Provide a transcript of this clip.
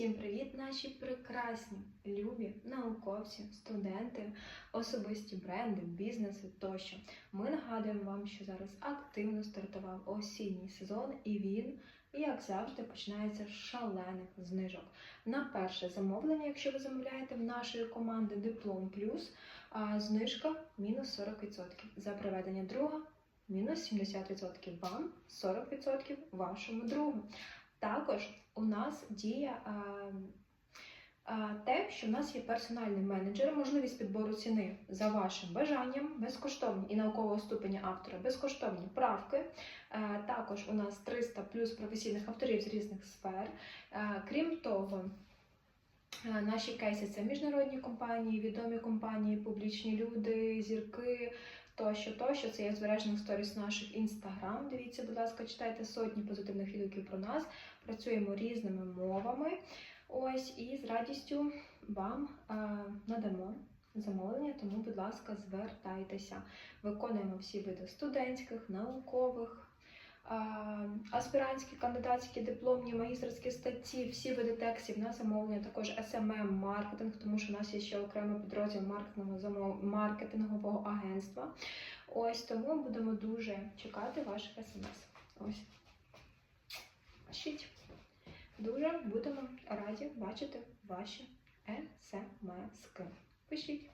Всім привіт, наші прекрасні, любі науковці, студенти, особисті бренди, бізнеси тощо. Ми нагадуємо вам, що зараз активно стартував осінній сезон, і він, як завжди, починається з шалених знижок. На перше замовлення, якщо ви замовляєте в нашої команди Диплом Плюс, знижка мінус 40%. За проведення друга мінус 70%. Вам 40% вашому другу. Також у нас діє те, що в нас є персональний менеджер, можливість підбору ціни за вашим бажанням, безкоштовні і наукового ступеня автора, безкоштовні правки. Е, Також у нас 300 плюс професійних авторів з різних сфер. Е, Крім того, е, наші кейси це міжнародні компанії, відомі компанії, публічні люди, зірки. Тощо, тощо, це є в сторіс наших інстаграм. Дивіться, будь ласка, читайте сотні позитивних відгуків про нас. Працюємо різними мовами. Ось і з радістю вам е, надамо замовлення, тому, будь ласка, звертайтеся. Виконуємо всі види студентських, наукових, аспірантські, кандидатські, дипломні, магістерські статті, всі види текстів на замовлення, також SMM маркетинг, тому що у нас є ще окремий підрозділ маркетингового агентства. Ось тому будемо дуже чекати ваших смс. Ось. Пишіть. Дуже будемо раді бачити ваші смс. Пишіть.